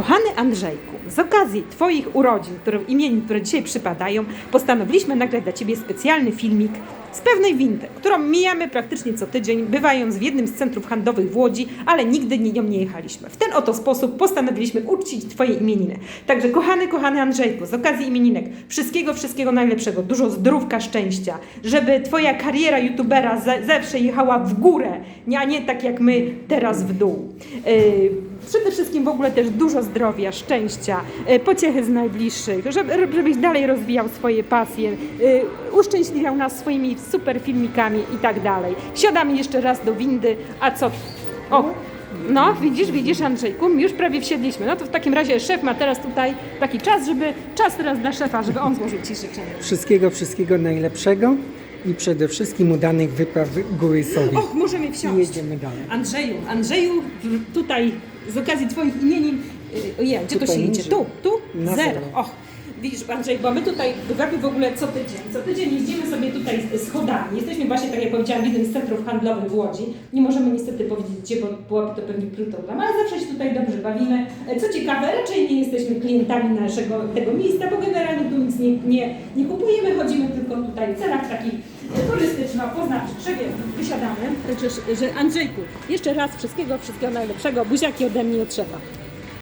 Kochany Andrzejku, z okazji Twoich urodzin, które, imienin, które dzisiaj przypadają, postanowiliśmy nagrać dla Ciebie specjalny filmik z pewnej windy, którą mijamy praktycznie co tydzień, bywając w jednym z centrów handlowych w Łodzi, ale nigdy nią nie jechaliśmy. W ten oto sposób postanowiliśmy uczcić Twoje imieniny. Także kochany, kochany Andrzejku, z okazji imieninek, wszystkiego, wszystkiego najlepszego, dużo zdrówka, szczęścia, żeby Twoja kariera youtubera ze, zawsze jechała w górę, a nie tak jak my teraz w dół. Yy, Przede wszystkim w ogóle też dużo zdrowia, szczęścia, y, pociechy z najbliższych, żeby, żebyś dalej rozwijał swoje pasje, y, uszczęśliwiał nas swoimi super filmikami i tak dalej. Siadamy jeszcze raz do windy, a co? O, no widzisz, widzisz Andrzejku, już prawie wsiedliśmy. No to w takim razie szef ma teraz tutaj taki czas, żeby, czas teraz dla szefa, żeby on złożył Ci życzenia. Wszystkiego, wszystkiego najlepszego i przede wszystkim udanych wypraw góry sobie. Och, możemy I wsiąść. jedziemy dalej. Andrzeju, Andrzeju, tutaj z okazji Twoich imienin, y, ojej, gdzie to Tutaj się idzie? niżej. Tu, tu? Na Zero. zero. Och, widzisz Andrzej, bo my tutaj bywamy w ogóle co tydzień. Co tydzień jeździmy sobie tutaj schodami. Jesteśmy właśnie, tak jak powiedziałam, w jednym z centrów handlowych w Łodzi. Nie możemy niestety powiedzieć gdzie, bo byłaby to pewnie plutogram, ale zawsze się tutaj dobrze bawimy. E, Co ciekawe, raczej nie jesteśmy klientami naszego tego miejsca, bo generalnie tu nic nie, nie, nie kupujemy, chodzimy tylko tutaj w celach takich e, turystyczno-poznawczych. Wysiadamy. Także, że Andrzejku, jeszcze raz wszystkiego, wszystkiego najlepszego. Buziaki ode mnie szefa.